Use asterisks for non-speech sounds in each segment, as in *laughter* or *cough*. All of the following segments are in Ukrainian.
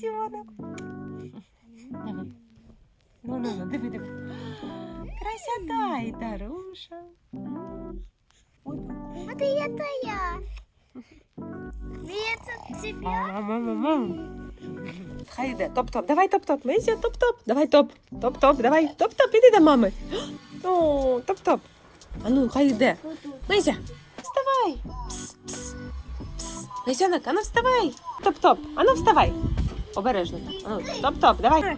Красьонок. Давай. Ну, ну, ну, диви, диви. Красота і Таруша. Ой, Это это я. Это тебя. Мам-мам-мам-мам. Хай йде. Топ-топ. Давай топ-топ. Мися, топ-топ. Давай топ. Топ-топ. Давай. Топ-топ. Іди до мами. *gasps* О, топ-топ. А ну, хай йде. Мися, вставай. Пс, пс, пс. Мисянок, а ну вставай. Топ-топ. А ну вставай. Обережно. топ-топ. Давай.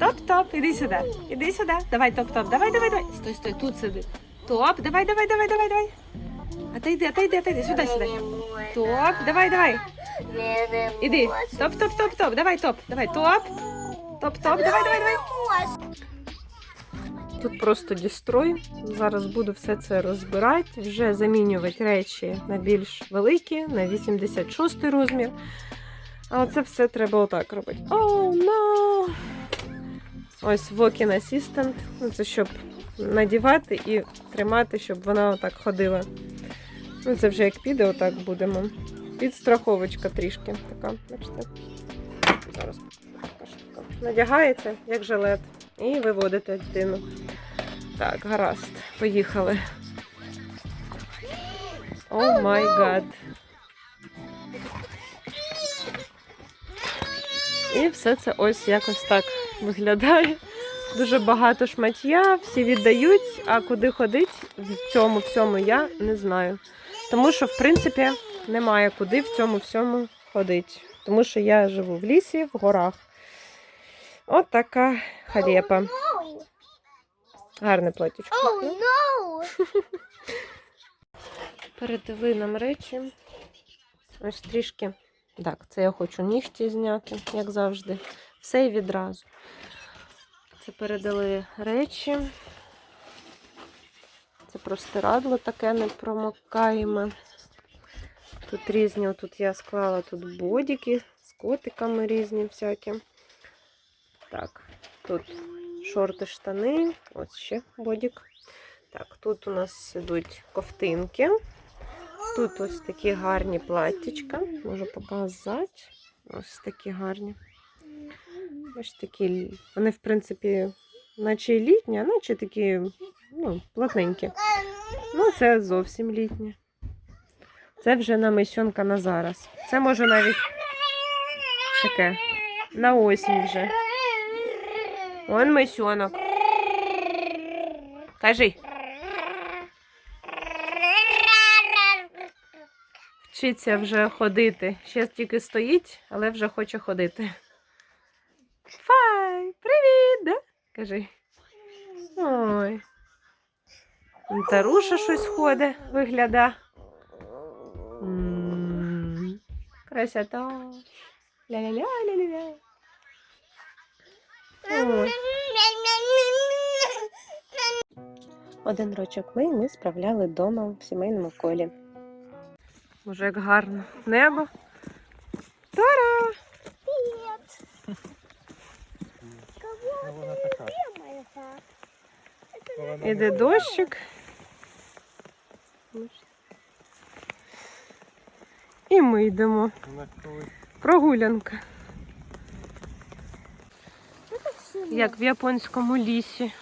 Топ-топ. Іди сюди. Іди сюди. Давай, топ-топ. Давай, давай, давай. Стой, стой. Тут сиди. Топ. Давай, давай, давай, давай, давай. Отойди, отойди, отойди. Сюди, сюди. Топ. Давай, давай. Іди. Топ, топ, топ, топ. Давай топ. Давай топ. Топ, топ. Давай, давай, давай. Тут просто дістрой. Зараз буду все це розбирати, вже замінювати речі на більш великі, на 86 розмір. А оце все треба отак робити. Оу, no! Ось Walking Assistant. Ну, це щоб надівати і тримати, щоб вона отак ходила. Ну, це вже як піде, отак будемо. Підстраховочка трішки така, бачите. Зараз така. Надягається, як жилет, і виводите дитину. Так, гаразд, поїхали. О май гад. І все це ось якось так виглядає. Дуже багато шмаття, всі віддають, а куди ходить в цьому всьому я не знаю. Тому що, в принципі, немає куди в цьому всьому ходити. Тому що я живу в лісі, в горах. От така халепа. Гарне платічко. Oh no! Передали нам речі. Ось трішки. Так, це я хочу нігті зняти, як завжди. Все і відразу. Це передали речі. Це простирадло таке непромокаєме. Тут різні, тут я склала тут бодіки з котиками різні всякі. Так, тут шорти, штани, ось ще бодік. Так, тут у нас ідуть ковтинки. Тут ось такі гарні платтячка. Можу показати. Ось такі гарні. Ось такі. Вони, в принципі, наче і літні, а наче такі ну, плотненькі. Ну, це зовсім літні. Це вже на мисьонка на зараз. Це може навіть таке. На осінь вже. Он мисьонок. Кажи. Вчиться вже ходити. Ще тільки стоїть, але вже хоче ходити. Фай, привіт! Да? Кажи. Ой. Таруша щось ходить, вигляда. Красота. Ля-ля-ля-ля-ля. Один рочок ми, ми справляли вдома в сімейному колі. Може, як гарно. Небо. Тара! Привет. *laughs* Кого Ну, вона така. Іде дощик. І ми йдемо. Прогулянка. Як в японському лісі.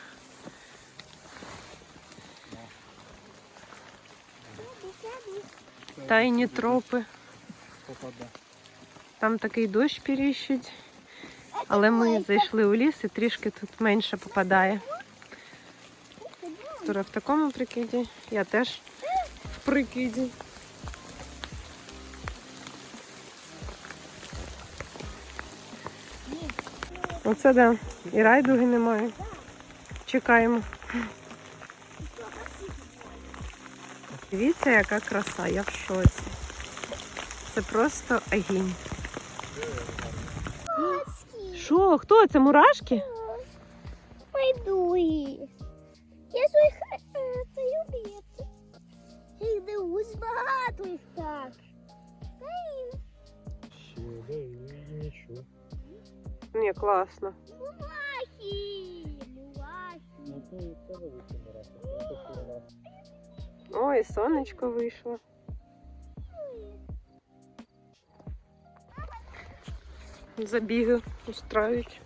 Тайні тропи. Там такий дощ періщить. Але ми зайшли у ліс і трішки тут менше попадає. Тура в такому прикиді, я теж в прикиді. Оце да. І райдуги немає. Чекаємо. Дивіться, яка краса, я в шоці. Це просто агінь. Що? Хто це? Мурашки? Пойду і. Я своїх це любить. Їх дивусь багато їх так. Ще, да, і нічого. Ні, класно. Ой, сонечко вийшло. забіги устрають.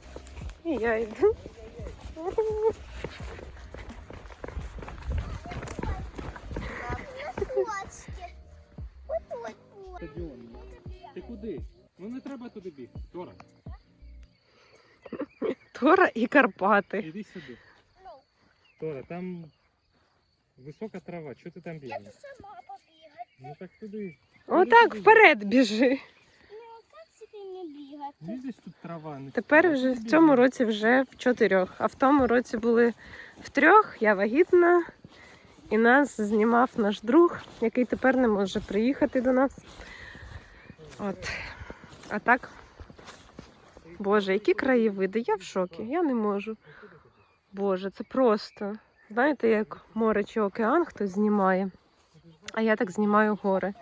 І я йду. Стадіон. Ти куди? Ну не треба туди бігти. Тора, Тора і Карпати. іди сюди. Тора, там висока трава. Чого ти там Я бігаєш? тут сама побігати. Ну так туди. Отак вперед біжи. Ну? Видиш тут трава. не Тепер вже в цьому році вже в чотирьох. А в тому році були в трьох, я вагітна. І нас знімав наш друг, який тепер не може приїхати до нас. От. А так, Боже, які краєвиди, я в шокі, я не можу. Боже, це просто. Знаєте, як море чи океан хтось знімає, а я так знімаю гори.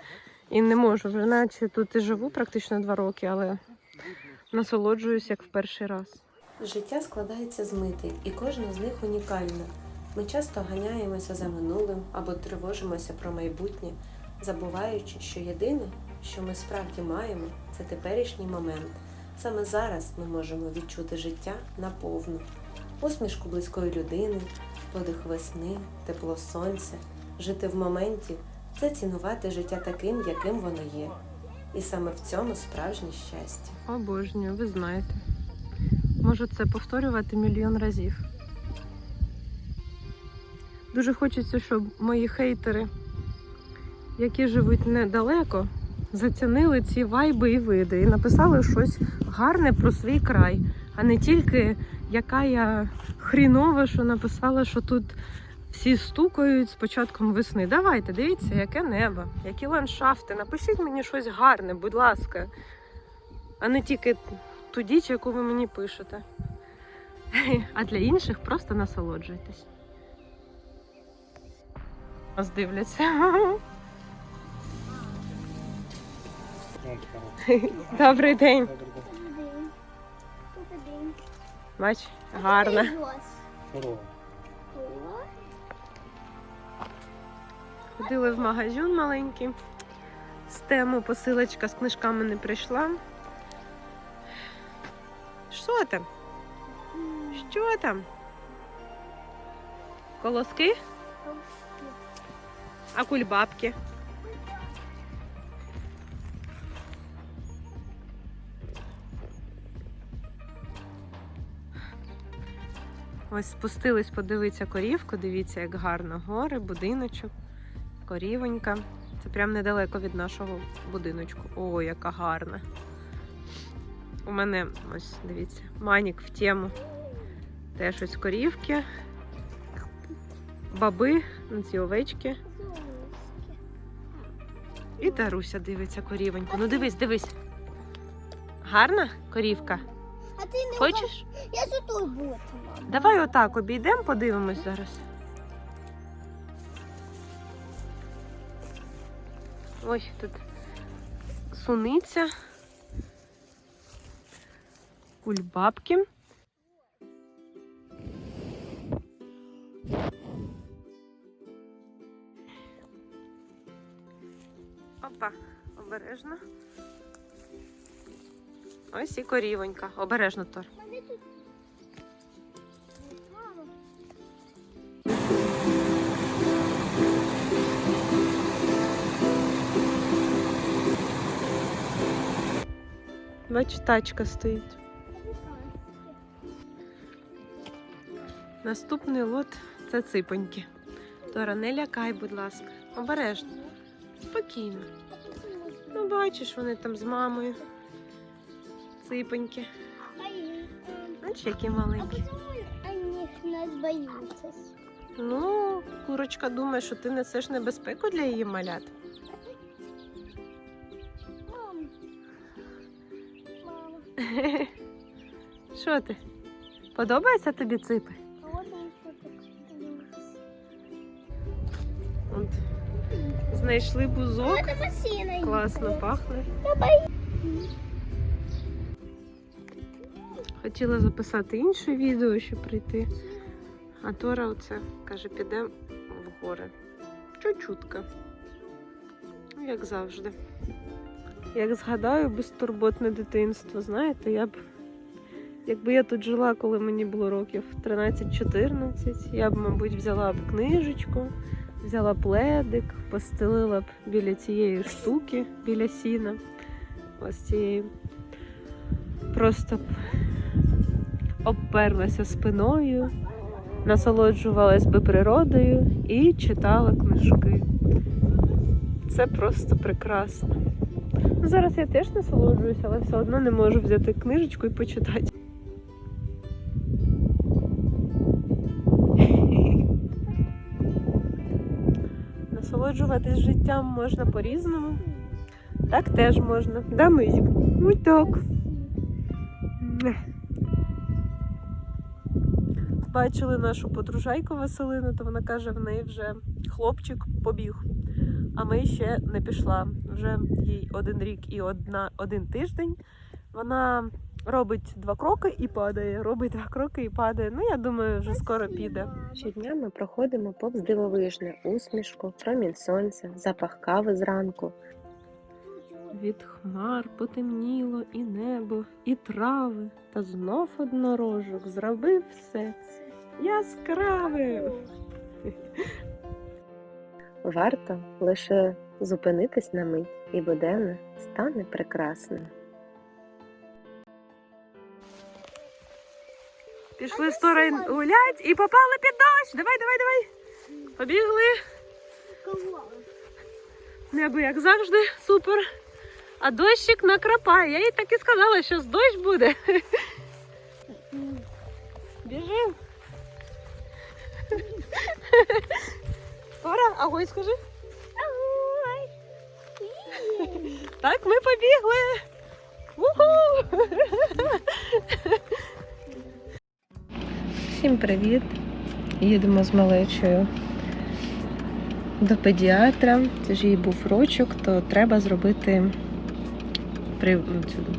І не можу, вже наче тут і живу практично два роки, але насолоджуюсь як в перший раз. Життя складається з митей, і кожна з них унікальна. Ми часто ганяємося за минулим або тривожимося про майбутнє, забуваючи, що єдине, що ми справді маємо, це теперішній момент. Саме зараз ми можемо відчути життя наповну, усмішку близької людини, подих весни, тепло сонця, жити в моменті це цінувати життя таким, яким воно є. І саме в цьому справжнє щастя. Обожнюю, ви знаєте. Можу це повторювати мільйон разів. Дуже хочеться, щоб мої хейтери, які живуть недалеко, зацінили ці вайби і види і написали щось гарне про свій край, а не тільки яка я хрінова, що написала, що тут всі стукають з початком весни. Давайте, дивіться, яке небо, які ландшафти. Напишіть мені щось гарне, будь ласка а не тільки ту діч, яку ви мені пишете. А для інших просто насолоджуйтесь. Нас дивляться. Добрий день. Бач. Корова. Ходили в магазин маленький. З тему посилочка з книжками не прийшла. Що там? Що там? Колоски? А кульбабки? Ось спустились подивитися корівку. Дивіться, як гарно. Гори, будиночок, корівонька. Це прям недалеко від нашого будиночку. О, яка гарна. У мене ось дивіться, манік в тему. Теж ось корівки, баби, ці овечки. І Таруся дивиться корівоньку. Ну дивись, дивись. Гарна корівка? А ти не Хочеш? Я за той бот. Давай отак обійдемо, подивимось зараз. Ось тут суниця. Кульбабки. Опа, обережно. Ось і корівонька. Обережно, Тор. Мене тут. Бач, тачка стоїть. Наступний лот це ципоньки. Тора, не лякай, будь ласка. Обережно. Спокійно. Ну, бачиш, вони там з мамою. Ципоньки. Бачиш, які маленькі. Они нас боятся. Ну, курочка думає, що ти несеш небезпеку для її малят. Мам. Мама. *laughs* Що ти? Подобається тобі ципи? А. От. Знайшли бузок. Класно пахне. Хотіла записати інше відео, щоб прийти. А Тора оце каже, підемо в гори. Чучутка. Ну, як завжди. Як згадаю безтурботне дитинство, знаєте, я б. Якби я тут жила, коли мені було років 13-14, я б, мабуть, взяла б книжечку, взяла пледик, постелила б біля цієї штуки, біля сіна. Ось цієї. Просто б обперлася спиною, насолоджувалась би природою і читала книжки. Це просто прекрасно. Ну, зараз я теж насолоджуюся, але все одно не можу взяти книжечку і почитати. Насолоджуватись життям можна по-різному. Так теж можна. Да, Мизік? Ну так. Бачили нашу подружайку Василину, то вона каже, в неї вже хлопчик побіг. А ми ще не пішла. Вже їй один рік і одна, один тиждень. Вона робить два кроки і падає. Робить два кроки і падає. Ну, я думаю, вже скоро піде. Щодня ми проходимо повз дивовижне усмішку, промінь сонця, запах кави зранку. Від хмар потемніло і небо, і трави, та знов однорожок зробив все яскраве. Варто лише зупинитись на мить, і буденне стане прекрасним. Пішли сторони гулять і попали під дощ. Давай, давай, давай. Побігли. Небо, як завжди, супер. А дощик накрапає. Я їй так і сказала, що з дощ буде. Біжим. Тора, агой скажи. Так, ми побігли. Уху! Всім привіт! Їдемо з малечою до педіатра. Це ж їй був рочок, то треба зробити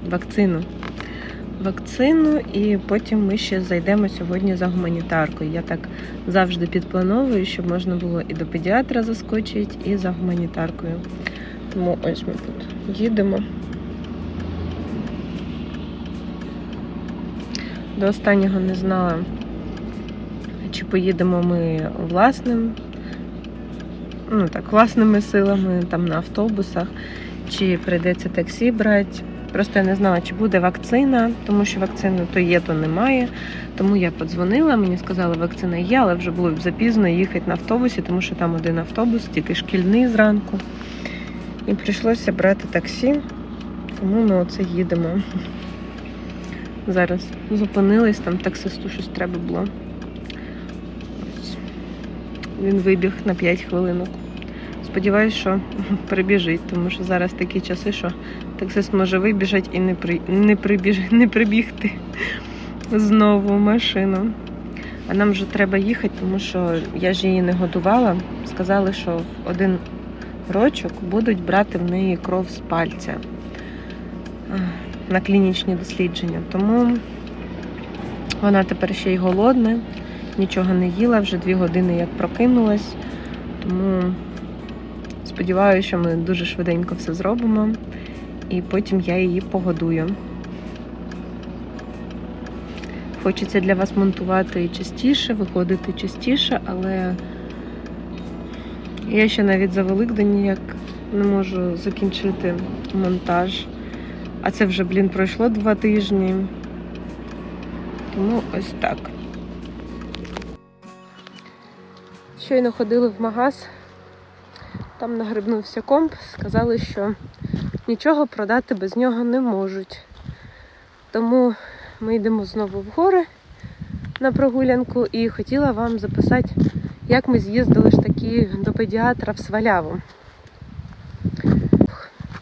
вакцину. Вакцину, і потім ми ще зайдемо сьогодні за гуманітаркою. Я так завжди підплановую, щоб можна було і до педіатра заскочити, і за гуманітаркою. Тому ось ми тут їдемо. До останнього не знала, чи поїдемо ми власним, ну так, власними силами там на автобусах, чи прийдеться таксі брати. Просто я не знала, чи буде вакцина, тому що вакцини то є, то немає. Тому я подзвонила, мені сказали, вакцина є, але вже було запізно їхати на автобусі, тому що там один автобус, тільки шкільний зранку. І прийшлося брати таксі, тому ми оце їдемо. Зараз зупинились, там таксисту щось треба було. Він вибіг на 5 хвилинок. Сподіваюсь, що прибіжить, тому що зараз такі часи, що таксист може вибіжати і не, при... не, прибіж... не прибігти знову машину. А нам вже треба їхати, тому що я ж її не годувала. Сказали, що в один рочок будуть брати в неї кров з пальця на клінічні дослідження. Тому вона тепер ще й голодна, нічого не їла, вже дві години як прокинулась. Тому сподіваюся, що ми дуже швиденько все зробимо, і потім я її погодую. Хочеться для вас монтувати частіше, виходити частіше, але я ще навіть за Великдень ніяк не можу закінчити монтаж. А це вже, блін, пройшло два тижні. Тому ось так. Щойно ходили в магаз, там нагрибнувся комп, сказали, що нічого продати без нього не можуть. Тому ми йдемо знову в гори на прогулянку і хотіла вам записати, як ми з'їздили ж таки до педіатра в Сваляву.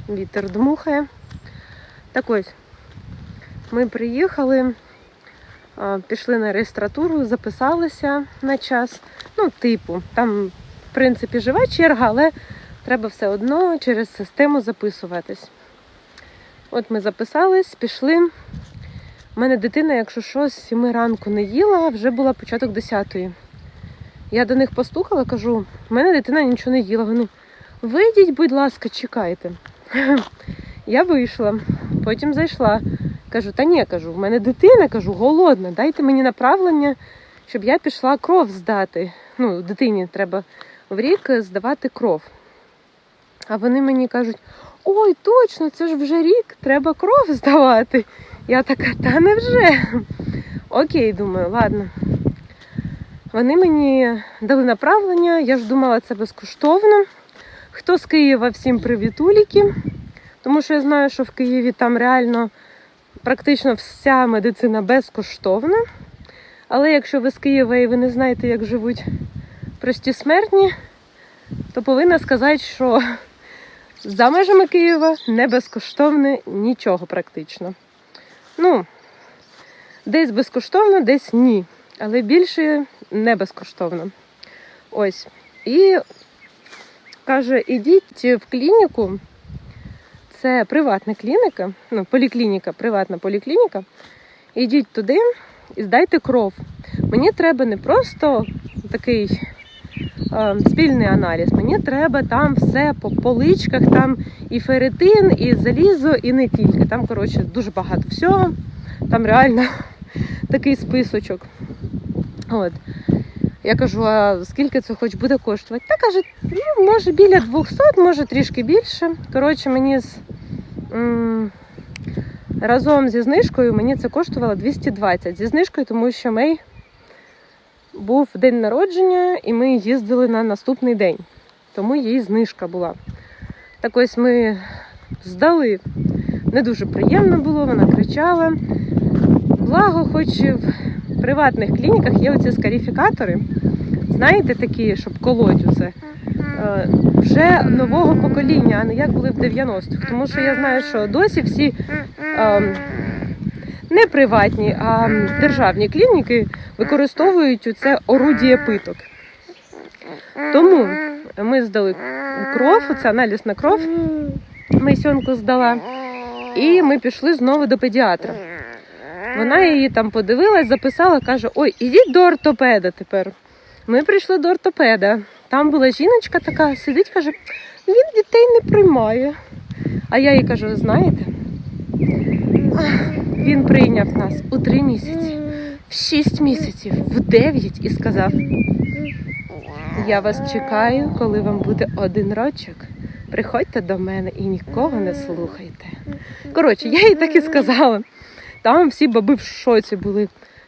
Вітер дмухає. Так ось, ми приїхали, пішли на реєстратуру, записалися на час. Ну, типу, там, принципі, жива черга, але треба все одно через систему записуватись. От ми записались, пішли. У мене дитина, якщо що, з 7 ранку не їла, вже була початок 10-ї. Я до них постукала, кажу, в мене дитина нічого не їла. Вони, вийдіть, будь ласка, чекайте. *laughs* Я вийшла, потім зайшла. Кажу, та ні, кажу, в мене дитина, кажу, голодна, дайте мені направлення, щоб я пішла кров здати. Ну, дитині треба в рік здавати кров. А вони мені кажуть: ой, точно, це ж вже рік, треба кров здавати. Я така, та невже? Окей, думаю, ладно. Вони мені дали направлення, я ж думала, це безкоштовно. Хто з Києва, всім привітуліки, тому що я знаю, що в Києві там реально практично вся медицина безкоштовна. Але якщо ви з Києва і ви не знаєте, як живуть прості смертні, то повинна сказати, що за межами Києва не безкоштовне нічого практично. Ну, десь безкоштовно, десь ні. Але більше не безкоштовно. Ось. І каже, ідіть в клініку. Це приватна клініка, ну, поліклініка, приватна поліклініка. Ідіть туди і здайте кров. Мені треба не просто такий спільний аналіз. Мені треба там все по поличках, там і ферритин, і залізо, і не тільки. Там, коротше, дуже багато всього. Там реально *laughs* такий списочок. От. Я кажу, а скільки це хоч буде коштувати? Та каже, ну, може біля 200, може трішки більше. Коротше, мені з, м, разом зі знижкою мені це коштувало 220 зі знижкою, тому що мій був день народження, і ми їздили на наступний день. Тому їй знижка була. Так ось ми здали. Не дуже приємно було, вона кричала. Благо, хоч в приватних клініках є оці скарифікатори. Знаєте, такі, щоб колоть усе. Е, Вже нового покоління, а не як були в 90-х. Тому що я знаю, що досі всі не приватні, а державні клініки використовують це орудіє питок. Тому ми здали кров, це аналіз на кров. Мисьонку здала. І ми пішли знову до педіатра. Вона її там подивилась, записала, каже: Ой, ідіть до ортопеда тепер. Ми прийшли до ортопеда. Там була жіночка така, сидить, каже, він дітей не приймає. А я їй кажу, знаєте, він прийняв нас у три місяці, в шість місяців, в дев'ять і сказав: Я вас чекаю, коли вам буде один рочок. Приходьте до мене і нікого не слухайте. Коротше, я їй так і сказала. Там всі баби в шоці були.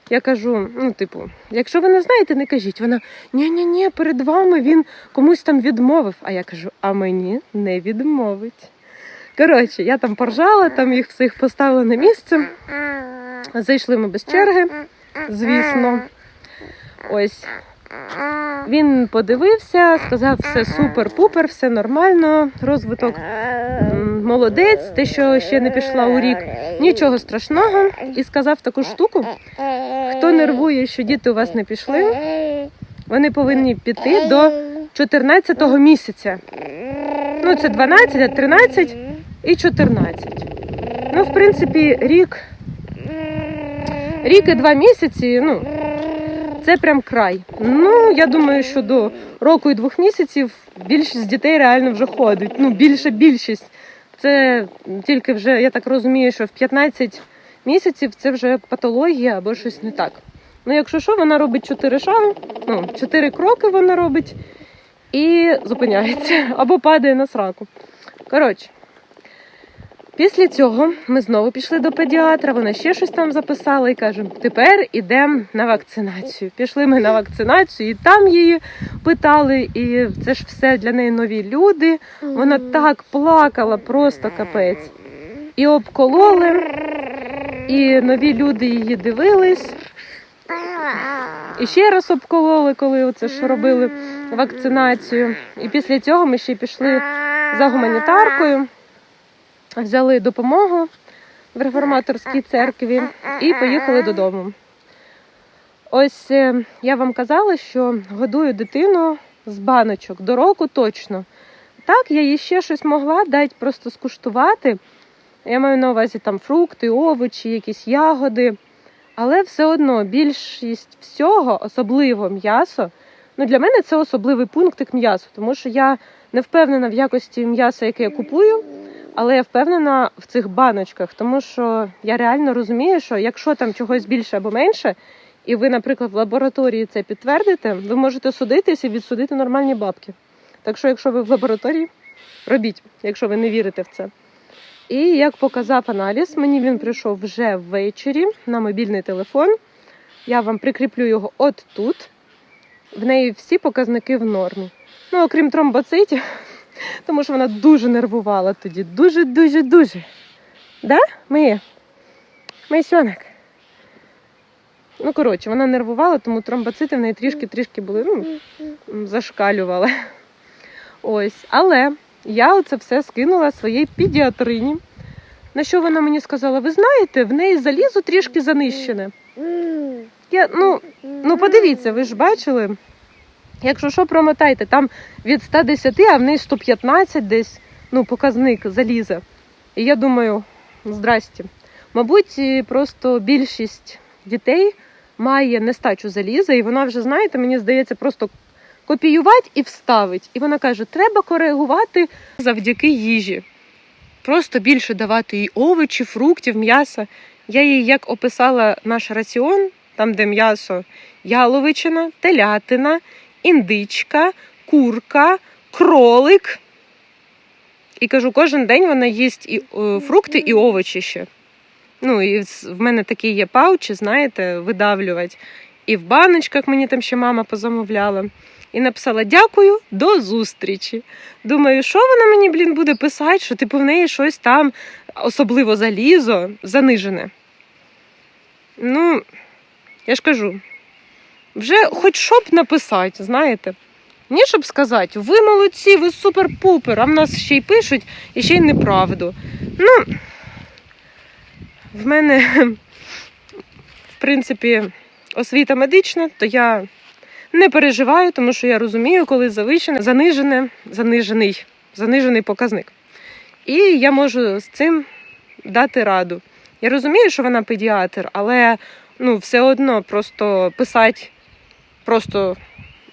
Я кажу: ну, типу, якщо ви не знаєте, не кажіть. Вона ні-ні, ні перед вами він комусь там відмовив. А я кажу, а мені не відмовить. Коротше, я там поржала, там їх всіх поставила на місце. Зайшли ми без черги, звісно. Ось. Він подивився, сказав, все супер-пупер, все нормально, розвиток молодець, те, що ще не пішла у рік, нічого страшного. І сказав таку штуку: хто нервує, що діти у вас не пішли, вони повинні піти до 14-го місяця. Ну, це 12, 13 і 14. Ну, в принципі, рік, рік і два місяці, ну, це прям край. Ну, я думаю, що до року і двох місяців більшість дітей реально вже ходить. Ну, більша більшість. Це тільки вже, я так розумію, що в 15 місяців це вже патологія або щось не так. Ну, якщо що, вона робить 4 шаги, ну, 4 кроки вона робить і зупиняється або падає на сраку. Коротше. Після цього ми знову пішли до педіатра, вона ще щось там записала і каже: тепер ідемо на вакцинацію. Пішли ми на вакцинацію, і там її питали, і це ж все для неї нові люди. Вона так плакала, просто капець. І обкололи, і нові люди її дивились. І ще раз обкололи, коли оце ж робили вакцинацію. І після цього ми ще пішли за гуманітаркою взяли допомогу в реформаторській церкві і поїхали додому. Ось е, я вам казала, що годую дитину з баночок до року точно. Так, я їй ще щось могла дати просто скуштувати. Я маю на увазі там фрукти, овочі, якісь ягоди. Але все одно більшість всього, особливо м'ясо. Ну, для мене це особливий пунктик м'ясо, тому що я не впевнена в якості м'яса, яке я купую. Але я впевнена в цих баночках, тому що я реально розумію, що якщо там чогось більше або менше, і ви, наприклад, в лабораторії це підтвердите, ви можете судитись і відсудити нормальні бабки. Так що, якщо ви в лабораторії, робіть, якщо ви не вірите в це. І як показав аналіз, мені він прийшов вже ввечері на мобільний телефон. Я вам прикріплю його от тут. В неї всі показники в нормі. Ну, окрім тромбоцитів, тому що вона дуже нервувала тоді. Дуже, дуже, дуже. Да, Мия? Майсьонок? Ну, коротше, вона нервувала, тому тромбоцити в неї трішки-трішки були, ну, зашкалювали. Ось. Але я оце все скинула своїй педіатрині. На що вона мені сказала: ви знаєте, в неї залізо трішки занищене. Я, ну, ну подивіться, ви ж бачили. Якщо що, промотайте, там від 110, а в неї 115 десь ну, показник заліза. І я думаю, здрасте. Мабуть, просто більшість дітей має нестачу заліза, і вона вже, знаєте, мені здається, просто копіювати і вставить. І вона каже, треба коригувати завдяки їжі. Просто більше давати їй овочі, фруктів, м'яса. Я їй як описала наш раціон, там, де м'ясо, яловичина, телятина, індичка, курка, кролик. І кажу, кожен день вона їсть і е, фрукти, і овочі ще. Ну, і в мене такі є паучі, знаєте, видавлювати. І в баночках мені там ще мама позамовляла. І написала дякую, до зустрічі. Думаю, що вона мені, блін, буде писати, що типу в неї щось там, особливо залізо, занижене. Ну, я ж кажу, вже хоч щоб написати, знаєте. Ні, щоб сказати, ви молодці, ви супер-пупер, а в нас ще й пишуть і ще й неправду. Ну, в мене, в принципі, освіта медична, то я не переживаю, тому що я розумію, коли завищене, занижене, занижений, занижений показник. І я можу з цим дати раду. Я розумію, що вона педіатр, але ну, все одно просто писати просто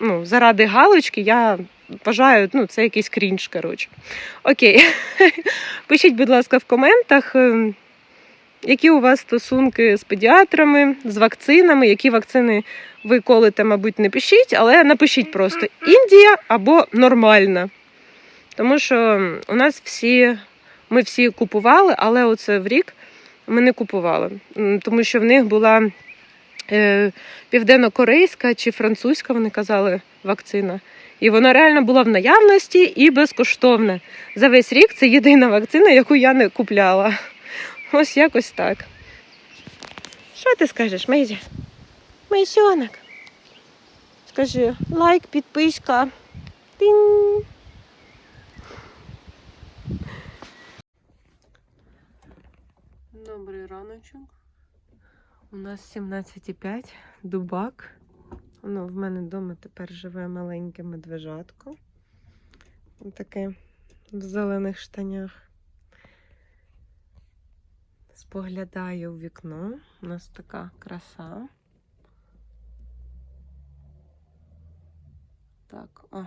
ну, заради галочки, я вважаю, ну, це якийсь крінж, коротше. Окей. *laughs* Пишіть, будь ласка, в коментах, ем, які у вас стосунки з педіатрами, з вакцинами, які вакцини ви колите, мабуть, не пишіть, але напишіть просто Індія або нормальна. Тому що у нас всі, ми всі купували, але оце в рік ми не купували. Тому що в них була південно-корейська чи французька, вони казали, вакцина. І вона реально була в наявності і безкоштовна. За весь рік це єдина вакцина, яку я не купляла. Ось якось так. Що ти скажеш, Мейзі? Мейсьонок. Скажи лайк, підписка. Тинь. Добрий раночок. У нас 17,5, дубак. Ну, в мене вдома тепер живе маленьке медвежатко. Таке в зелених штанях. Споглядаю у вікно. У нас така краса. Так, о.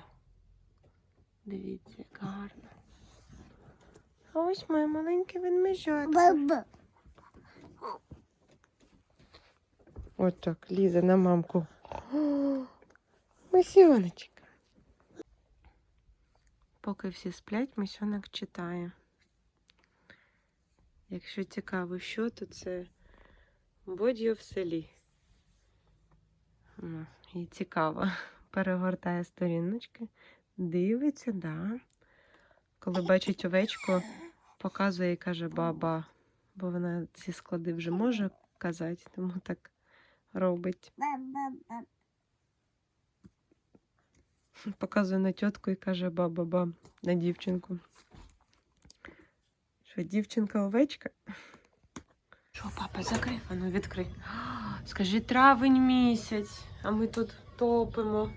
Дивіться, як гарно. А ось моє маленьке ведмежатко. Баба. Так, лізе на мамку. *gasps* Мисьоночок. Поки всі сплять, мисьонок читає. Якщо цікаво, що, то це Бодіо в селі. Ну, і цікаво. *laughs* Перегортає сторіночки, дивиться, да. Коли бачить овечку, показує і каже баба, бо вона ці склади вже може казати, тому так робить. Показує на тітку і каже ба-ба-ба на дівчинку. Що, дівчинка овечка? Що, папа, закрив, а ну відкрий. Скажи, травень місяць, а ми тут топимо.